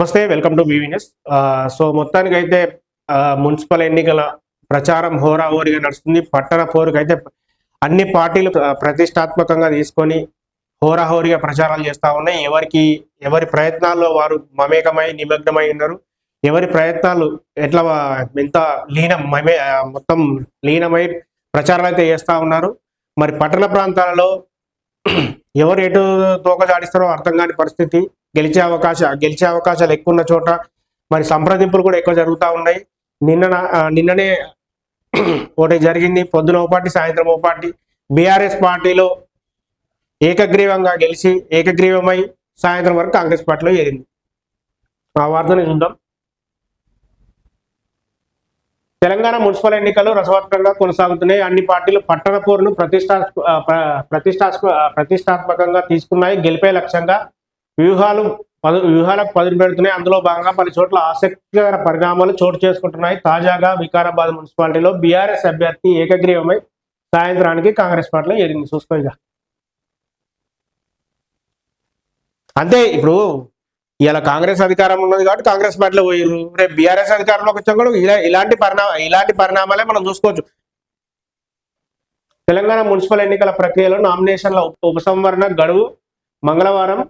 నమస్తే welcome to BVS so మొత్తానికి అయితే మున్సిపల్ ఎన్నికల ప్రచారం హోరాహోరీగా నడుస్తుంది. పట్టణ పోరుకైతే అన్ని పార్టీలు ప్రతిష్టాత్మకంగా తీసుకొని హోరాహోరీగా ప్రచారాలు చేస్తూ ఉన్నాయి. ఎవరికి ఎవరి ప్రయత్నాల్లో వారు మమేకమై నిమగ్నమై ఉన్నారు? ఎవరి ప్రయత్నాలు ఎట్లా ఎంత లీనం మమే మొత్తం లీనమై ప్రచారాలు అయితే చేస్తూ ఉన్నారు? మరి పట్టణ ప్రాంతాలలో ఎవరు ఎటు తోక జాడిస్తారో అర్థం కాని పరిస్థితి. గెలిచే అవకాశ గెలిచే అవకాశాలు ఎక్కువ ఉన్న చోట మరి సంప్రదింపులు కూడా ఎక్కువ జరుగుతూ ఉన్నాయి. నిన్న నిన్ననే ఒకటి జరిగింది. పొద్దున ఓ పార్టీ సాయంత్రం ఓ పార్టీ. బీఆర్ఎస్ పార్టీలో ఏకగ్రీవంగా గెలిచి ఏకగ్రీవమై సాయంత్రం వరకు కాంగ్రెస్ పార్టీలో చేరింది ఆ వార్తని చూద్దాం. తెలంగాణ మున్సిపల్ ఎన్నికలు రసవత్తంగా కొనసాగుతున్నాయి అన్ని పార్టీలు పట్టణ పోరును ప్రతిష్టా ఆ, ప్రతిష్టాత్మకంగా తీసుకున్నాయి. గెలిపే లక్ష్యంగా వ్యూహాలు పదు వ్యూహాలకు పదును పెడుతున్నాయి. అందులో భాగంగా పలు చోట్ల ఆసక్తికర పరిణామాలు చోటు చేసుకుంటున్నాయి. తాజాగా వికారాబాద్ మున్సిపాలిటీలో బీఆర్ఎస్ అభ్యర్థి ఏకగ్రీవమై సాయంత్రానికి కాంగ్రెస్ పార్టీలో ఎదిగింది చూసుకో ఇక. అంతే ఇప్పుడు ఇలా కాంగ్రెస్ అధికారం ఉన్నది కాబట్టి కాంగ్రెస్ పార్టీలో పోయారు రేపు బీఆర్ఎస్ అధికారంలోకి వచ్చాక కూడా ఇలా ఇలాంటి పరిణామ ఇలాంటి పరిణామాలే మనం చూసుకోవచ్చు. తెలంగాణ మున్సిపల్ ఎన్నికల ప్రక్రియలో నామినేషన్ల ఉప- ఉపసంహరణ గడువు మంగళవారం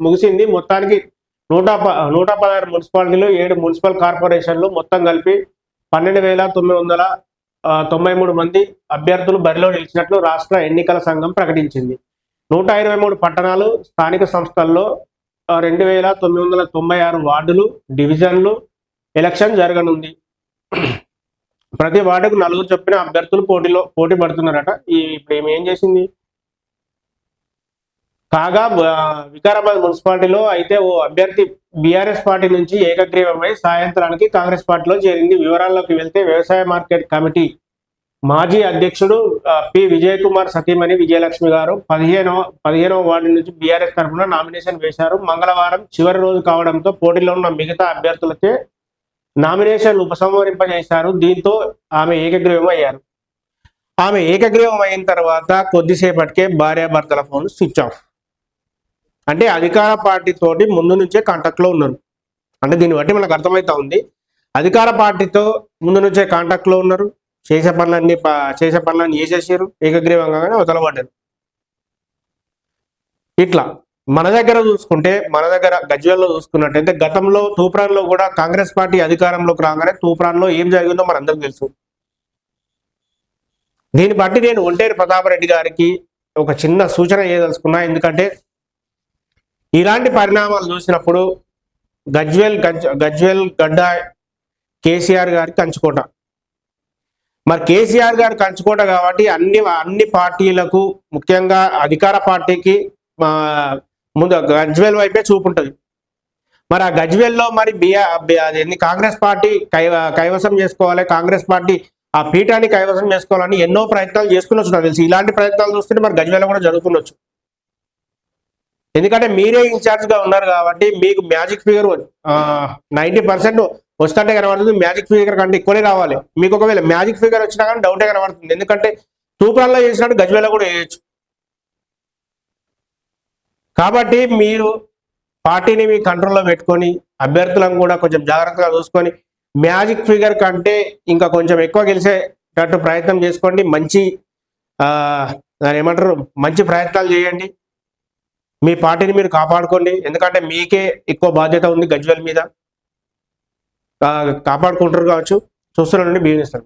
ముగిసింది. మొత్తానికి నూట ప- నూట పదహారు మున్సిపాలిటీలు ఏడు మున్సిపల్ కార్పొరేషన్లు మొత్తం కలిపి పన్నెండు వేల తొమ్మిది వందల తొంభై మూడు మంది అభ్యర్థులు బరిలో నిలిచినట్లు రాష్ట్ర ఎన్నికల సంఘం ప్రకటించింది. నూట ఇరవై మూడు పట్టణాలు స్థానిక సంస్థల్లో రెండు వేల తొమ్మిది వందల తొంభై ఆరు వార్డులు డివిజన్లు ఎలక్షన్ జరగనుంది. ప్రతి వార్డుకు నలుగురు చొప్పున అభ్యర్థులు పోటీలో పోటీ పడుతున్నారట. ఈ ఇప్పుడు ఏం చేసింది? కాగా వికారాబాద్ మున్సిపాలిటీలో అయితే ఓ అభ్యర్థి బీఆర్ఎస్ పార్టీ నుంచి ఏకగ్రీవమై సాయంత్రానికి కాంగ్రెస్ పార్టీలో చేరింది. వివరాల్లోకి వెళ్తే వ్యవసాయ మార్కెట్ కమిటీ మాజీ అధ్యక్షుడు పి. విజయ్ కుమార్ సతీమణి విజయలక్ష్మి గారు పదిహేనవ పదిహేనవ వార్డు నుంచి బీఆర్ఎస్ తరఫున నామినేషన్ వేశారు. మంగళవారం చివరి రోజు కావడంతో పోటీలో ఉన్న మిగతా అభ్యర్థులకే నామినేషన్ ఉపసంహరింపజేశారు. దీంతో ఆమె ఏకగ్రీవం అయ్యారు ఆమె ఏకగ్రీవం అయిన తర్వాత కొద్దిసేపటికే భార్యాభర్తల ఫోన్ స్విచ్ ఆఫ్. అంటే అధికార పార్టీతోటి ముందు నుంచే కాంటాక్ట్లో ఉన్నారు. అంటే దీన్ని బట్టి మనకు అర్థమవుతా ఉంది. అధికార పార్టీతో ముందు నుంచే కాంటాక్ట్లో ఉన్నారు. చేసే పనులన్నీ ప- చేసే పనులన్నీ చేసేసారు. ఏకగ్రీవంగానే వదలబడ్డారు ఇట్లా మన దగ్గర చూసుకుంటే మన దగ్గర గజ్వేల్లో చూసుకున్నట్టయితే గతంలో తూప్రాన్లో కూడా కాంగ్రెస్ పార్టీ అధికారంలోకి రాగానే తూప్రాన్లో ఏం జరిగిందో మనందరికి తెలుసు. దీన్ని బట్టి నేను ఒంటేరు ప్రతాపరెడ్డి గారికి ఒక చిన్న సూచన చేయదలుచుకున్నా. ఎందుకంటే ఇలాంటి పరిణామాలు చూసినప్పుడు గజ్వేల్ గజ్ గజ్వేల్ గడ్డ కేసీఆర్ గారి కంచుకోట. మరి కేసీఆర్ గారు కంచుకోట కాబట్టి అన్ని అన్ని పార్టీలకు ముఖ్యంగా అధికార పార్టీకి ముందు గజ్వేల్ వైపే చూపు ఉంటుంది మరి ఆ గజ్వేల్లో మరి బిఆ కాంగ్రెస్ పార్టీ కైవ కైవసం చేసుకోవాలి కాంగ్రెస్ పార్టీ ఆ పీఠాన్ని కైవసం చేసుకోవాలని ఎన్నో ప్రయత్నాలు చేసుకున్నచ్చు నాకు తెలిసి. ఇలాంటి ప్రయత్నాలు చూస్తుంటే మరి గజ్వేల్లో కూడా జరుగుతుండొచ్చు. ఎందుకంటే మీరే ఇన్ఛార్జ్గా ఉన్నారు కాబట్టి మీకు మ్యాజిక్ ఫిగర్ నైంటీ పర్సెంట్ వస్తుంటే కనబడుతుంది. మ్యాజిక్ ఫిగర్ కంటే ఎక్కువనే రావాలి. మీకు ఒకవేళ మ్యాజిక్ ఫిగర్ వచ్చినా కానీ డౌటే కనబడుతుంది. ఎందుకంటే తూప్రాల్లో చేసినట్టు గజ్వేలో కూడా చేయొచ్చు. కాబట్టి మీరు పార్టీని మీ కంట్రోల్లో పెట్టుకొని అభ్యర్థులను కూడా కొంచెం జాగ్రత్తగా చూసుకొని మ్యాజిక్ ఫిగర్ కంటే ఇంకా కొంచెం ఎక్కువ గెలిచేటట్టు ప్రయత్నం చేసుకోండి. మంచి దాని ఏమంటారు? మంచి ప్రయత్నాలు చేయండి. మీ పార్టీని మీరు కాపాడుకోండి. ఎందుకంటే మీకే ఎక్కువ బాధ్యత ఉంది గజ్వెల్ మీద. కాపాడుకుంటారు కావచ్చు. చూస్తున్నానండి బిజినెస్